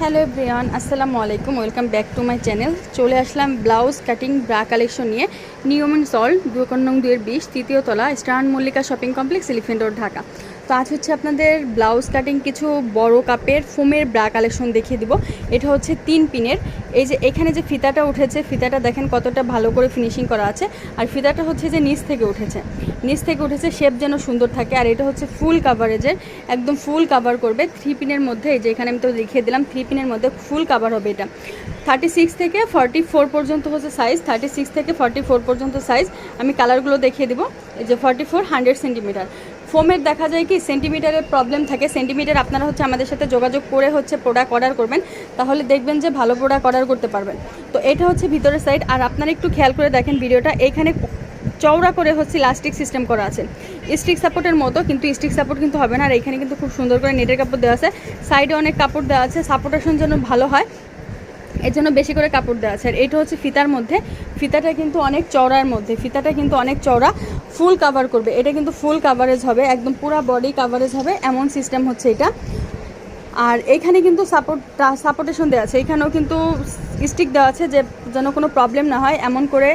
Hello Brian আসসালামু আলাইকুম welcome back to my channel চলে আসলাম ব্লাউজ কাটিং ব্রা কালেকশন নিয়ে নিয়মন সল্ট দুকন্নং দুয়ের বিশ, তৃতীয় তলা, Eastern Mallika shopping complex, Elephant Road, Dhaka. তো আজ হচ্ছে আপনাদের ব্লাউজ কাটিং কিছু বড় কাপের ফোমের ব্রা কালেকশন দেখিয়ে দিব। এটা হচ্ছে তিন পিনের। এই যে এখানে যে ফিতাটা উঠেছে, ফিতাটা দেখেন কতটা ভালো করে ফিনিশিং করা আছে। আর ফিতাটা হচ্ছে যে নিচ থেকে উঠেছে। নিচ থেকে উঠেছে শেপ যেন সুন্দর থাকে। আর এটা হচ্ছে ফুল কাভারেজের একদম ফুল কাভার করবে। থ্রি পিনের মধ্যে, এই যে এখানে আমি তো দেখিয়ে দিলাম, থ্রি পিনের মধ্যে ফুল কাভার হবে এটা। থার্টি সিক্স থেকে ফর্টি ফোর পর্যন্ত হচ্ছে সাইজ থার্টি সিক্স থেকে ফর্টি ফোর পর্যন্ত সাইজ আমি কালারগুলো দেখিয়ে দেবো। এই যে ফর্টি ফোর হান্ড্রেড সেন্টিমিটার ফোমের দেখা যায় কি সেন্টিমিটারের প্রবলেম থাকে। সেন্টিমিটার আপনারা হচ্ছে আমাদের সাথে যোগাযোগ করে হচ্ছে প্রোডাক্ট অর্ডার করবেন। তাহলে দেখবেন যে ভালো প্রোডাক্ট অর্ডার করতে পারবেন। তো এটা হচ্ছে ভিতরের সাইড আর আপনারা একটু খেয়াল করে দেখেন ভিডিওটা। এখানে চওড়া করে হচ্ছে ইলাস্টিক সিস্টেম করা আছে। স্টিক সাপোর্টের মতো, কিন্তু স্টিক সাপোর্ট কিন্তু হবে না। আর এখানে কিন্তু খুব সুন্দর করে নেটের কাপড় দেওয়া আছে। সাইডে অনেক কাপড় দেওয়া আছে। সাপোর্টেশন জন্য ভালো হয়, এর জন্য বেশি করে কাপড় দেওয়া আছে। আর এটা হচ্ছে ফিতার মধ্যে। ফিতাটা কিন্তু অনেক চওড়ার মধ্যে। ফিতাটা কিন্তু অনেক চওড়া। ফুল কাভার করবে। এটা কিন্তু ফুল কাভারেজ হবে। একদম পুরো বডি কাভারেজ হবে। এমন সিস্টেম হচ্ছে এটা। আর এখানে কিন্তু সাপোর্ট সাপোর্টেশন দেওয়া আছে। এখানেও কিন্তু স্টিক দেওয়া আছে যে যেন কোনো প্রবলেম না হয়। এমন করে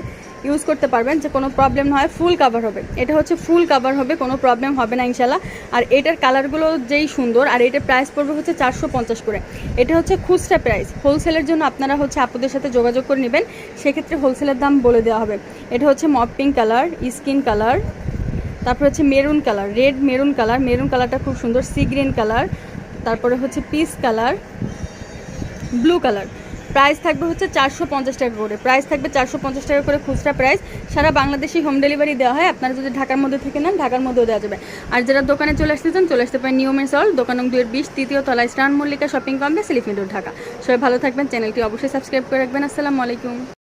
ইউজ করতে পারবেন যে কোনো প্রবলেম না হয় ফুল কাভার হবে। এটা হচ্ছে ফুল কাভার হবে, কোনো প্রবলেম হবে না ইনশাল্লাহ আর এটার কালারগুলো যেই সুন্দর, আর এটার প্রাইস পড়বে হচ্ছে চারশো পঞ্চাশ করে। এটা হচ্ছে খুচরা প্রাইস হোলসেলের জন্য আপনারা হচ্ছে আপুদের সাথে যোগাযোগ করে নেবেন, সেক্ষেত্রে হোলসেলের দাম বলে দেওয়া হবে। এটা হচ্ছে মপ পিঙ্ক কালার স্কিন কালার তারপর হচ্ছে maroon colour red maroon colour maroon কালারটা খুব সুন্দর সি গ্রিন কালার তারপরে হচ্ছে peach colour blue colour price থাকবে হচ্ছে চারশো পঞ্চাশ টাকা করে। প্রাইস থাকবে চারশো পঞ্চাশ টাকা করে খুচরা প্রাইস সারা বাংলাদেশি হোম ডেলিভারি দেওয়া হয়। আপনারা যদি ঢাকার মধ্যে থেকে নেন, ঢাকার মধ্যেও দেওয়া যাবে। আর যারা দোকানে চলে আসতে চান, চলে আসতে পারেন নিয়মের সল দোকান দুয়ের বিশ, তৃতীয় তলায় Eastern Mallika shopping complex Elephant Dhaka. সবাই ভালো থাকবেন। চ্যানেলটি অবশ্যই সাবস্ক্রাইব করে রাখবেন। আসসালামু আলাইকুম।